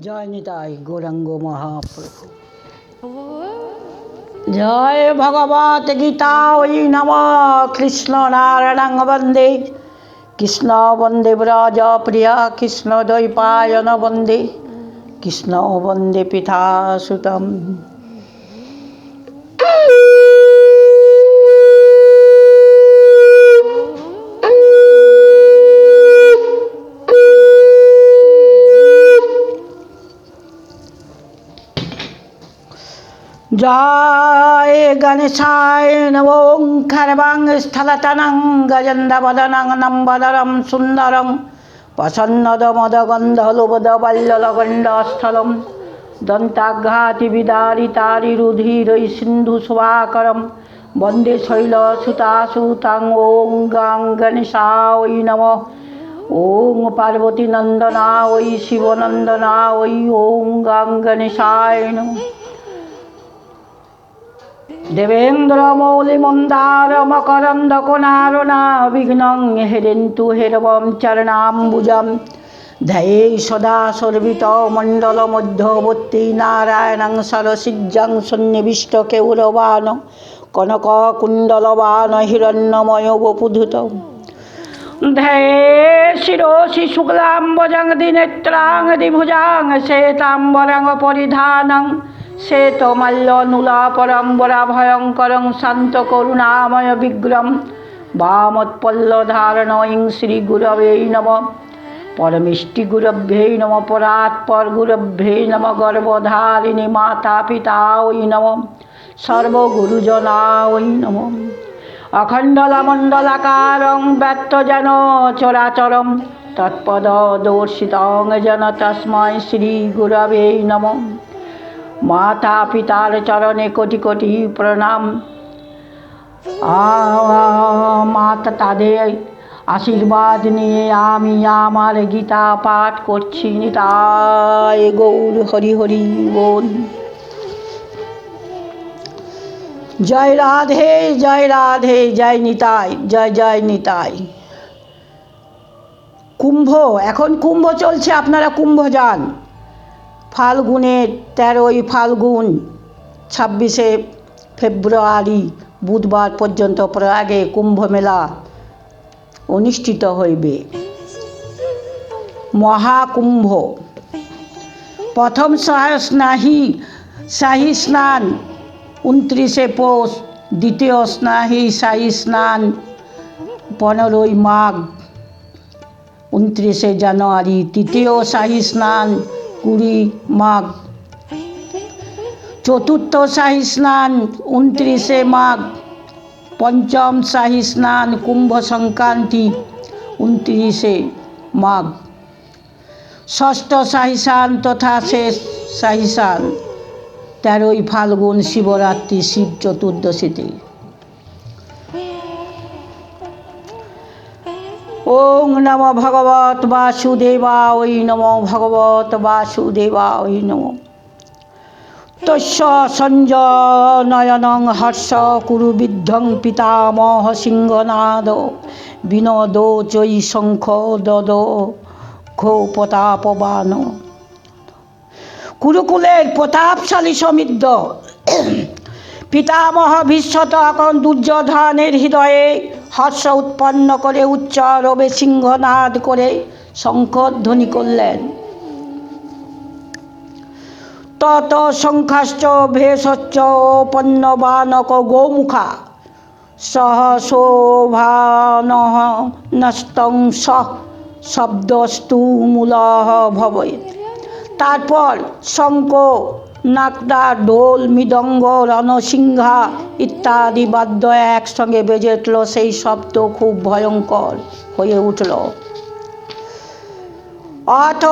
জয় নিতাই গৌরাঙ্গ মহাপ্রভু। জয় ভগবত গীতা, ওই নম কৃষ্ণ নারায়ণ বন্দে। কৃষ্ণ বন্দে ব্রজ প্রিয়া, কৃষ্ণ দ্বৈপায়ন বন্দে। কৃষ্ণ বন্দে পিতা সুতম। জয় গণেশায় নমোং খর্বাং স্থলতনং গজন্দবদনং নম্বদরম সুন্দরং প্রসন্নদমদগন্ধলুবদবল্লগণ্ডস্থলম দন্তাঘাতি বিদারিতারিরুধিরৈ সিন্ধু শুভাকরম বন্দে শৈলসুতাসুতাং ওং গাং গণেশায় নম ওং পার্বতী নন্দনা ওই শিবনন্দনা ওই ওং গাং গণেশায় নম দেবেন্দ্র মৌলি মন্দার মকরন্দ কোনারণা বিঘ্নং হেরেন্তু হেরবম চরণাম্বুজম ধ্যায়ে সদা সর্বিত মণ্ডল মধ্যবর্তী নারায়ণং সরসিজ্জং সন্নিবিষ্ট কেউরবান কনক কুণ্ডলবান হিরণ্যময় বপুধুত ধ্যায়ে শিরোশি শুক্লাম্বজং দিনেত্রাং দিভুজাং শ্বেতাম্বরং পরিধানং শ্বেতমাল্য নুলাপরম্বরা ভয়ঙ্করং শান্ত করুণাময় বিগ্রম। বামৎপল্লধারণং শ্রীগুরবে নম। পরমিষ্টি গুরভ্যৈ নম পরাৎপর গুরভ্যে নম, গর্ভধারিণী মাতা পিতা ওই নম সর্বগুরুজনা ওই নম। অখণ্ডলমণ্ডলাকারং ব্যক্ত যেন চরাচরম, তৎপদ দর্শিতং যেন তস্মৈ শ্রী গুরবে নম। মাতা পিতার চরণে কোটি কোটি প্রণাম। মাতা তাদের আশীর্বাদ নিয়ে আমি আমার গীতা পাঠ করছি। নিতাই গৌর, হরি হরি, বল। জয় রাধে জয় রাধে, জয় নিতাই, জয় জয় নিতাই। কুম্ভ, এখন কুম্ভ চলছে, আপনারা কুম্ভ যান ফাল্গুনের তেরোই ফাল্গুন, ছাব্বিশে ফেব্রুয়ারি বুধবার পর্যন্ত প্রয়াগে কুম্ভ মেলা অনুষ্ঠিত হইবে। মহাকুম্ভ। প্রথম স্নাহি শাহী স্নান, উনত্রিশে পৌষ, দ্বিতীয় স্নাহি শাহী স্নান, পনেরোই মাঘ, উনত্রিশে জানুয়ারি, তৃতীয় শাহী স্নান কুড়ি মাঘ। চতুর্থ শাহী স্নান, উনত্রিশে মাঘ। পঞ্চম শাহী স্নান, কুম্ভ সংক্রান্তি, উনত্রিশে মাঘ। ষষ্ঠ শাহী স্নান তথা শেষ শাহী স্নান। তেরোই ফাল্গুন শিবরাত্রি শিব চতুর্দশীতে। ওং নম ভগবত বাসুদেবা, ওই নম ভগবত বাসুদেবা, ওই নম। তস্য সঞ্জনয়নং হর্ষ কুরু বিদ্ধং পিতামহ সিংহনাদ, বিনোদ চৈ শঙ্খ দদ খো প্রতাপবান। কুরুকুলের প্রতাপশালী সমৃদ্ধ। পিতামহ ভীষ্মত এখন দুর্যোধনের হৃদয়ে হর্ষ উৎপন্ন করে উচ্চ রবে সিংহনাদ করে শঙ্খধ্বনি করলেন। তত শঙ্খাশ্চ, ভেষশ্চ, পণ্যবানক গোমুখা সহ শোভানহ নস্তং সহ শব্দস্তু মূল ভবয়ে। তারপর শঙ্খ নাকদা ঢোল, মৃদঙ্গ, রণসিংহা ইত্যাদি বাদ্য একসঙ্গে বেজে উঠল। সেই শব্দ খুব ভয়ঙ্কর হয়ে উঠল। অথ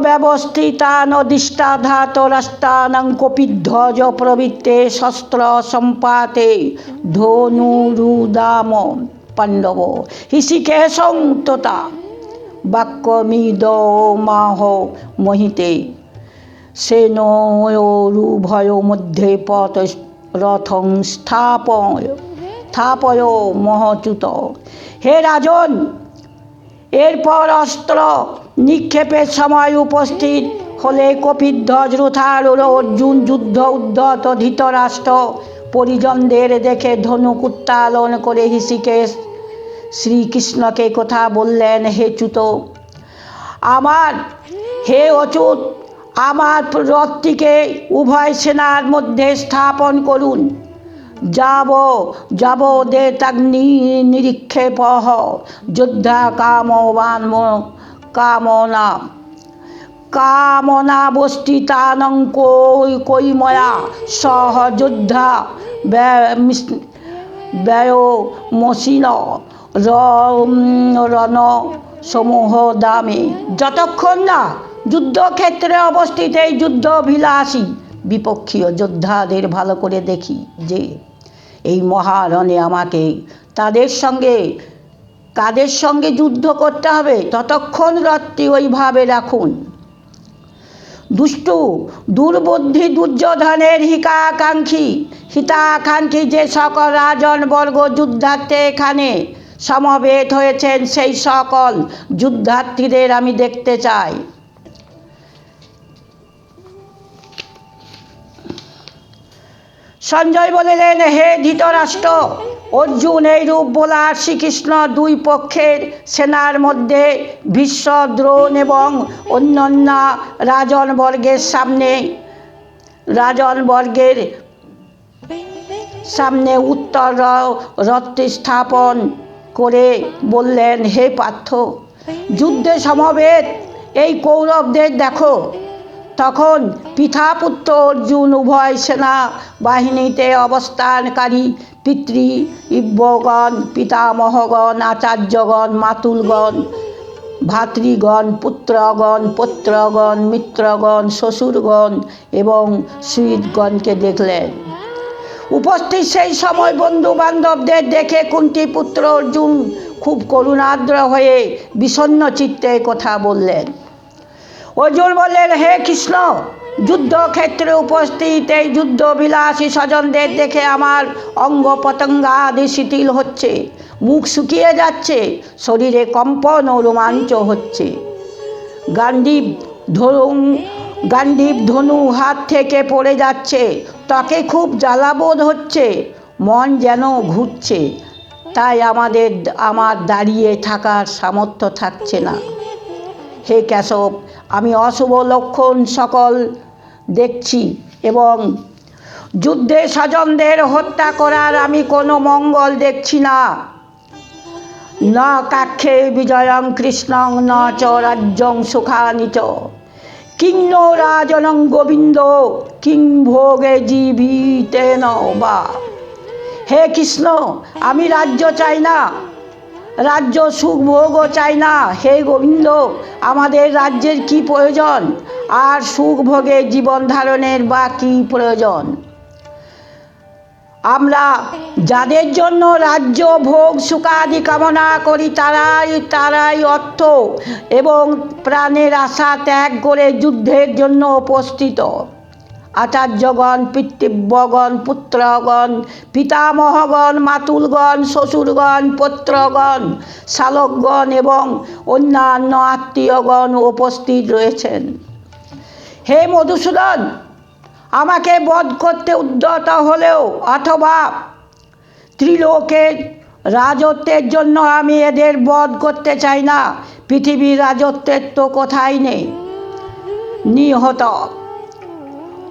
ব্যবস্থিতানদিষ্টাধাতরাস্তানাং কপিধ্বজ প্রবৃত্তে শস্ত্র সম্পাতে ধনুরুদাম পাণ্ডব। হৃষিকেশং তোতা বাক্যমিদ মাহ মহিতে সেনোরুভয় মধ্যে পথ রথং স্থাপয় স্থাপয় মহচ্যুত। হে রাজন, এরপর অস্ত্র নিক্ষেপের সময় উপস্থিত হলে কপিধ্বজ রুথার ও অর্জুন যুদ্ধ উদ্ধত ধৃতরাষ্ট্র পরিজনদের দেখে ধনুক উত্তালন করে হিসিকেশ শ্রীকৃষ্ণকে কথা বললেন, হে চ্যুত, আমার হে অচ্যুত আমার রথটিকে উভয় সেনার মধ্যে স্থাপন করুন। যাব যাব দে তাগ্নি নিরীক্ষেপ যোদ্ধা কামবান কামনা কামনা বস্তিতানং কই কৈময়া সহ যোদ্ধা মিস- ব্যয় মসিন রণ, সমূহ দামে। যতক্ষণ না যুদ্ধক্ষেত্রে অবস্থিত এই যুদ্ধভিলাষী বিপক্ষীয় যোদ্ধাদের ভালো করে দেখি যে এই মহারণে আমাকে তাদের সঙ্গে, কাদের সঙ্গে যুদ্ধ করতে হবে ততক্ষণ রথটি ওইভাবে রাখুন। দুষ্টু, দুর্বুদ্ধি, দুর্যোধনের হিকাকাঙ্ক্ষী হিতাকাঙ্ক্ষী যে সকল রাজনবর্গ যুদ্ধার্থে এখানে সমবেত হয়েছেন, সেই সকল যুদ্ধার্থীদের আমি দেখতে চাই। সঞ্জয় বলিলেন, হে ধৃতরাষ্ট্র, অর্জুন এই রূপ বলার শ্রীকৃষ্ণ দুই পক্ষের সেনার মধ্যে ভীষ্ম, দ্রোণ এবং অন্যান্য রাজনবর্গের সামনে রাজনবর্গের সামনে উত্তর র- রথটি স্থাপন করে বললেন, হে পার্থ, যুদ্ধে সমবেত এই কৌরবদের দেখো তখন পিতাপুত্র অর্জুন উভয় সেনা বাহিনীতে অবস্থানকারী পিতৃ ইব্যগণ পিতামহগণ, আচার্যগণ, মাতুলগণ, ভাতৃগণ, পুত্রগণ পুত্রগণ, মিত্রগণ, শ্বশুরগণ এবং সুইদগণকে দেখলেন। উপস্থিত সেই সময় বন্ধু বান্ধবদের দেখে কুন্তি পুত্র অর্জুন খুব করুণাদ্র হয়ে বিষণ্ণ চিত্তে কথা বললেন। অর্জুন বললেন, হে কৃষ্ণ, যুদ্ধক্ষেত্রে উপস্থিত এই যুদ্ধ বিলাসী স্বজনদের দেখে আমার অঙ্গ পতঙ্গাদি শিথিল হচ্ছে। মুখ শুকিয়ে যাচ্ছে, শরীরে কম্পন ও রোমাঞ্চ হচ্ছে। গান্ডীব ধরুন, গান্ডীব ধনু হাত থেকে পড়ে যাচ্ছে, তাকে খুব জ্বালাবোধ হচ্ছে, মন যেন ঘুরছে। তাই আমাদের, আমার দাঁড়িয়ে থাকার সামর্থ্য থাকছে না। হে কেশব আমি অশুভ লক্ষণ সকল দেখছি এবং যুদ্ধে স্বজনদের হত্যা করার আমি কোনো মঙ্গল দেখছি না। ন কাক্ষে বিজয়ং কৃষ্ণং, ন চ রাজ্যং সুখানি চ। রাজনং গোবিন্দ, কিং ভোগে জীবিতেন বা। হে কৃষ্ণ, আমি রাজ্য চাই না রাজ্য সুখ ভোগও চাই না। হে গোবিন্দ, আমাদের রাজ্যের কি প্রয়োজন? আর সুখ ভোগে জীবন ধারণের বা কী প্রয়োজন? আমরা যাদের জন্য রাজ্য ভোগ সুখাদি কামনা করি, তারাই তারাই অর্থ এবং প্রাণের আশা ত্যাগ করে যুদ্ধের জন্য উপস্থিত। আচার্যগণ, পিতৃব্যগণ, পুত্রগণ, পিতামহগণ, মাতুলগণ, শ্বশুরগণ, পুত্রগণ, শালকগণ এবং অন্যান্য আত্মীয়গণ উপস্থিত রয়েছেন। হে মধুসূদন, আমাকে বধ করতে উদ্যত হলেও অথবা ত্রিলোকের রাজত্বের জন্য আমি এদের বধ করতে চাই না। পৃথিবীর রাজত্বের তো কোথায় নেই। নিহত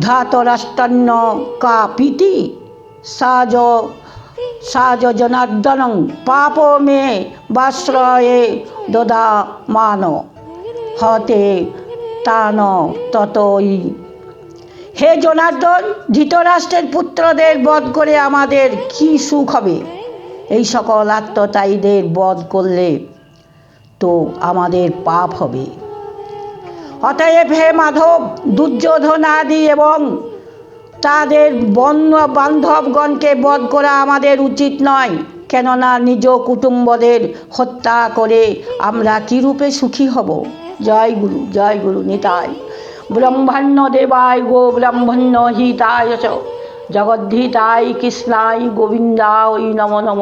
ধাতরাষ্ট্রন্য কা প্রীতি সাজ সাজ জনার্দনং পাপ মে বাশ্রয়ে দদা মান। হতে তান ততই। হে জনার্দন, ধৃতরাষ্ট্রের পুত্রদের বধ করে আমাদের কি সুখ হবে? এই সকল আত্মতায়ীদের বধ করলে তো আমাদের পাপ হবে। অতএব হে মাধব দুর্যোধন আদি এবং তাদের বন্য বান্ধবগণকে বধ করা আমাদের উচিত নয়, কেননা নিজ কুটুম্বদের হত্যা করে আমরা কীরূপে সুখী হব? জয় গুরু জয় গুরু নিতাই। ব্রহ্মণ্য দেবায় গো ব্রহ্মণ্য হিতায় চ। জগদ্ধিতায় কৃষ্ণায় গোবিন্দায় নম নম।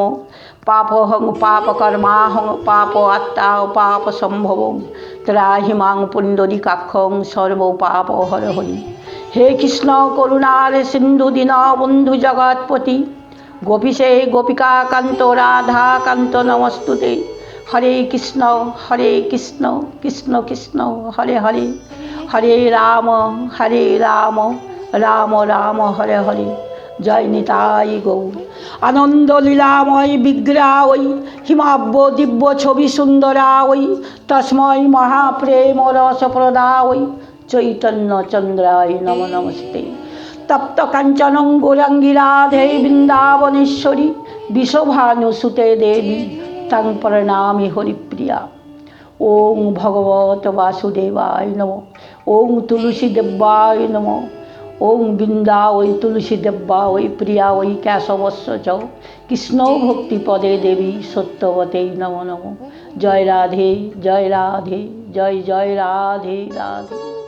পাপহং পাপকর্মাহং পাপ কর্মা হং পাপ আত্মা পাপ সম্ভবং। ত্রাহি মাং পুণ্ডরিকাক্ষং সর্ব পাপ হর হে কৃষ্ণ করুণার সিন্ধু দীন বন্ধু জগৎপতি গোপীশে গোপিকা কান্ত রাধা কান্ত নমস্তুতে। হরে কৃষ্ণ হরে কৃষ্ণ কৃষ্ণ কৃষ্ণ, হরে হরে। হরে রাম হরে রাম রাম রাম, হরে হরে। জয় নিতাই গৌর। আনন্দ লীলাময় বিগ্রহা ওই হিমাব্য দিব্য ছবি সুন্দরা ওই তস্ময় মহাপ্রেম রসপ্রদা ওই চৈতন্য চন্দ্রায় নম নমস্তে। তপ্ত কাঞ্চনং গৌরাঙ্গী রাধে বৃন্দাবনেশ্বরী বিশ্বভানুসুতে দেবী, তাং প্রণামী হরিপ্রিয়া। ওং ভগবত বাসুদেবায় নম। ওং তুলসী দেব্যায় নম। ওং বৃন্দা, ওই তুলসী দেব্বা, ওই প্রিয়া, ওই ক্যাশবস্য চ কৃষ্ণ ভক্তিপদে দেবী সত্যবতেই নম নম। জয় রাধে জয় রাধে, জয় জয় রাধে রাধে।